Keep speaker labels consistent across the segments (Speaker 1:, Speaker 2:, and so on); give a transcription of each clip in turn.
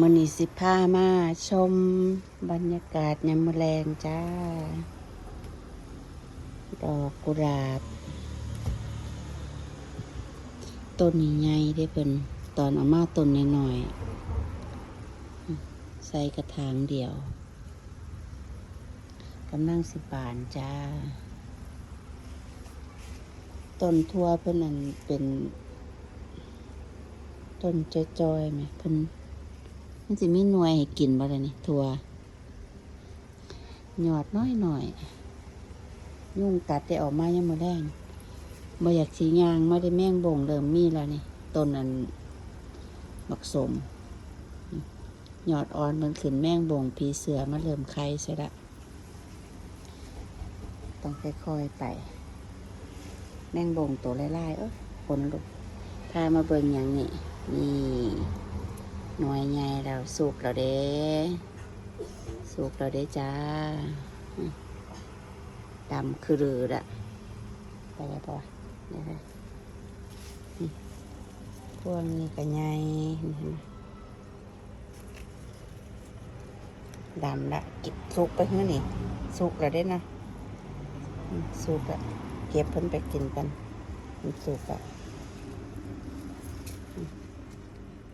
Speaker 1: มือนีสิพามาชมบรรยากาศยามมอแรงจ้า ดอกกุหลาบ ต้นใหญ่ได้เป็นตอนอามาต้นหน่อยๆใส่กระถางเดียวกำลังสิบานจ้า ต้นทั่วเพิ่นนั่นเป็น ต้นจอยๆไหมเพิ่น มันจะมีหน่วยให้กินบ่ล่ะนี่ทั่วหยอดน้อยหน่อย ยุ่งกัดได้ออกมายังมาแรงบ่อยากสียางไม่ได้แมงบ่งเริ่มมีแล้วนี่ต้นนั้นบักสมหยอดอ่อนมันขึ้นแมงบ่งผีเสือมาเริ่มไข่ใช่ละต้องค่อยๆไป แมงบ่งตัวไล่ๆเอ้ยคนลุกพามาเบิ่งอย่างนี้นี่ หน่วยใหญ่เราสุกแล้วเด้สุกแล้วเด้จ้าดำคือรืออะไปเลยปะเดี๋ยวนะพวกนี้ก็ใหญ่นี่เห็นไหมดำละเก็บสุกไปเฮ้นี่สุกแล้วเด้นะสุกแล้วเก็บเพิ่นไปกินกันมันสุกแล้ว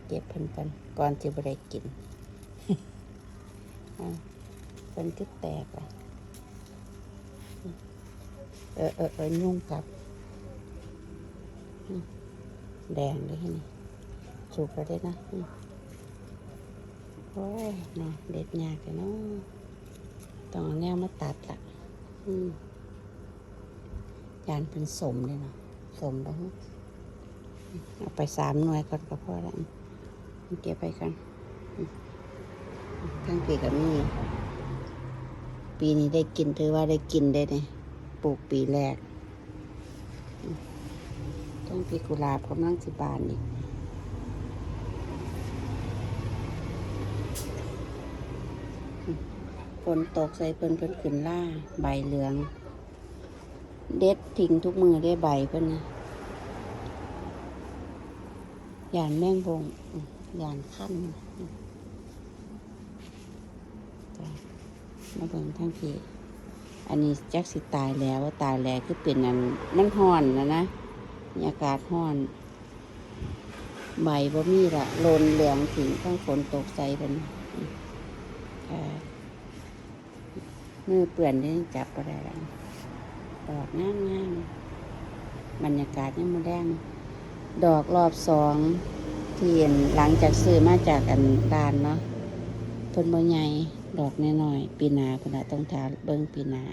Speaker 1: เก็บเพิ่นกันก่อนจะบ่ได้กินอะเพิ่นก็แตกอะเออเออเออยุ่งกับแดงเลยนี่สุกแล้วได้นะโอ้ยนะเด็ดยากเลยเนาะต้องเอาแนวมาตัดละอืมยานเป็นสมเลยเนาะสมแล้วเอาไปสามหน่วยก่อนก็พอแล้ว เก็บไปกันทั้งปีกับมีปีนี้ได้กินถือว่าได้กินได้เนี่ยปลูกปีแรกทั้งปีกุหลาบกำลังสิบานนี่ฝนตกใส่เพิ่นเพิ่นขึ้นล่า ใบเหลือง เด็ดทิ้งทุกมือได้ใบเพิ่นนะยานแมงบง ยานขั้นจ้ะมาเบิ่งทั้งทีอันนี้แจักสิตายแล้วว่าตายแล้วคือเป็นอันมันห่อนนะนะมีอากาศห่อน ใบบ่มีละโลนเหลืองถึงข้างฝนตกใส่เป็นมือเปื่อนนี่จับก็ได้แล้วดอกงามงามๆบรรยากาศยังมาแดงดอกรอบสอง ที่เห็นหลังจากซื้อมาจากอันดานเนาะเพิ่นบ่ใหญ่ดอกน้อยๆปีนาพุ่นน่ะต้องทาเบิ่งปีนา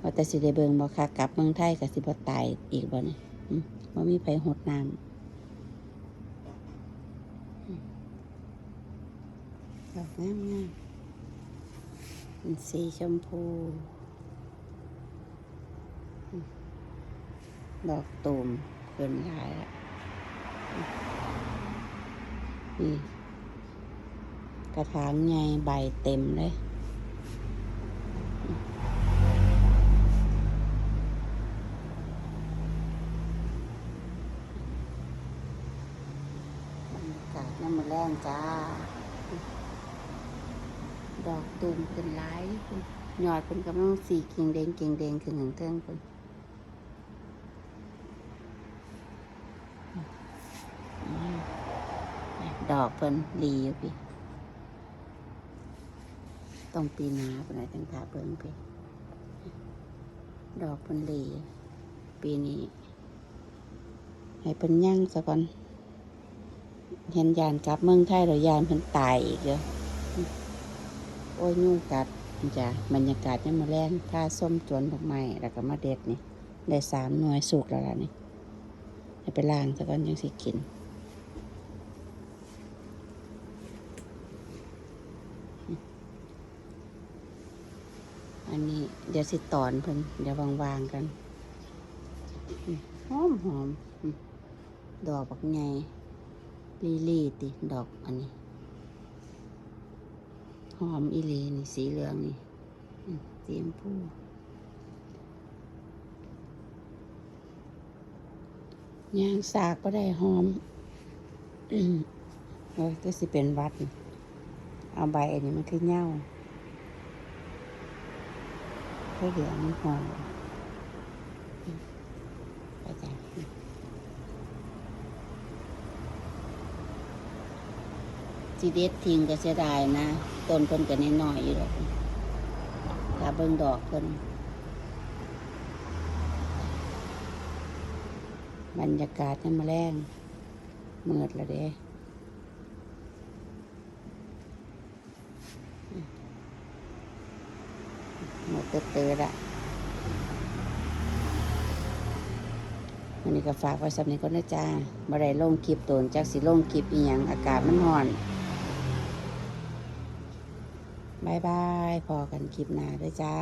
Speaker 1: ว่าแต่สิได้เบิ่งบ่ค่ะกลับเมืองไทยก็สิบ่ตายอีกบ่เนี่ยอืมบ่มีไผหดน้ำดอกงามๆเป็นสีชมพู ดอกตูมเกินหลายละ นี่กระถางใหญ่ใบเต็มเลยกาศน้ำมันแรงจ้า ดอกตูมเป็นหลายคุณหยอดเป็นกำลังสีเกียงเดงเกียงเดงขึ้นหนึ่งเทิงคุณ ดอกเพิ่นดีอยู่พี่ต้องปีนาเป็นไรตั้งแต่เบิ่งพี่ดอกเพิ่นดีปีนี้ ให้เพิ่นย่างซะก่อนเห็นยานกลับเมืองไทยแล้วยานเพิ่นตายอีกเยอโอ้ยยุ่งกัดจ้ะบรรยากาศยังมาแรงถ้าส้มสวนดอกไม้แล้วก็มาเด็ดนี่ ได้สามหน่วยสุกแล้วล่ะนี่ให้ไปล้างซะก่อนยังสิกิน อันนี้เดี๋ยวสิตอนเพิ่นเดี๋ยววางๆกันหอมหอมดอกบักไงลีลี่ติดอกอันนี้หอมอีลีนี่สีเหลืองนี่อืมสีชมพูยางสากก็ได้หอมเออก็สิเป็นวัด เอาใบอันนี้มันคือเหย้า ถ้าเหลืองมันหอมไปจ้ะจีเด็ดทิ้งก็เสียดายนะต้นเพิ่นก็น้อยอยู่หรอกถ้าเบิ่งดอกเพิ่นบรรยากาศน้ำแมลงเมืดล้วเด้ หมดเตอๆละวันนี้ก็ฝากไว้สำนีก็นะจ้าบ่ได้ลงคลิปโตนจากสิลงคลิปอีหยังอากาศมันห่อนบายบายพอกันคลิปหน้าด้วยจ้า